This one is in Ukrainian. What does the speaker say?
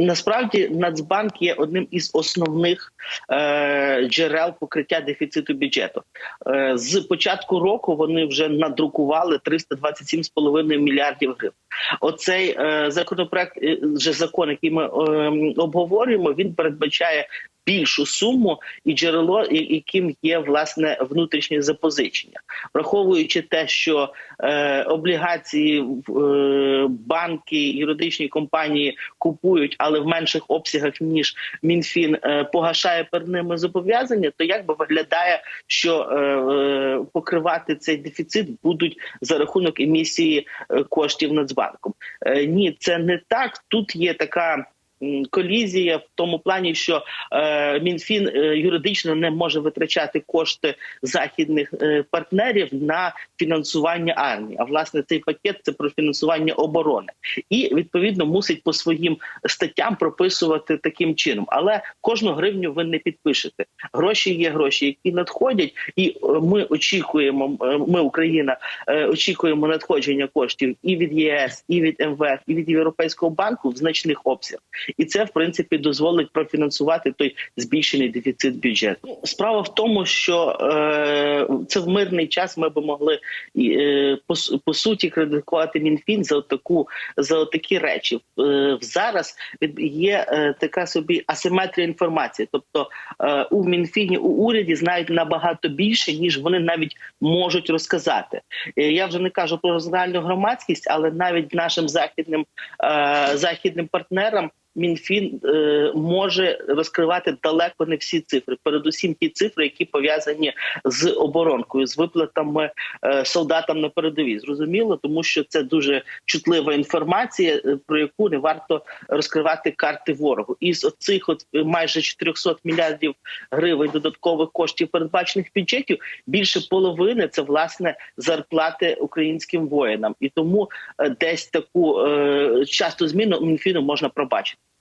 Насправді Нацбанк є одним із основних е, джерел покриття дефіциту бюджету. Е, з початку року вони вже надрукували 327,5 мільярдів гривень. Оцей е, законопроект, е, вже закон, який ми е, обговорюємо, він передбачає більшу суму і джерело, яким є власне внутрішнє запозичення, враховуючи те, що е, облігації е, банки, юридичні компанії купують, але в менших обсягах ніж МінФін е, погашає перед ними зобов'язання, то як би виглядає, що е, е, покривати цей дефіцит будуть за рахунок емісії е, коштів Нацбанком? Е, ні, це не так. Тут є така. Колізія в тому плані, що е, мінфін е, юридично не може витрачати кошти західних е, партнерів на фінансування армії. А власне цей пакет це про фінансування оборони, і відповідно мусить по своїм статтям прописувати таким чином. Але кожну гривню ви не підпишете. Гроші є гроші, які надходять, і ми очікуємо. Ми, Україна, очікуємо надходження коштів і від ЄС, і від МВФ, і від Європейського банку в значних обсягах. І це в принципі дозволить профінансувати той збільшений дефіцит бюджету. Ну, Справа в тому, що е, це в мирний час ми би могли е, по, по суті кредитувати мінфін за таку за такі речі. Е, зараз є е, така собі асиметрія інформації, тобто е, у мінфіні у уряді знають набагато більше ніж вони навіть можуть розказати. Е, Я вже не кажу про загальну громадськість, але навіть нашим західним е, західним партнерам. Мінфін е, може розкривати далеко не всі цифри, передусім ті цифри, які пов'язані з оборонкою, з виплатами е, солдатам на передовій. Зрозуміло, тому що це дуже чутлива інформація, е, про яку не варто розкривати карти ворогу. Із оцих от е, майже 400 мільярдів гривень додаткових коштів передбачених бюджетів, більше половини це власне зарплати українським воїнам, і тому е, десь таку е, часту зміну мінфіну можна пробачити.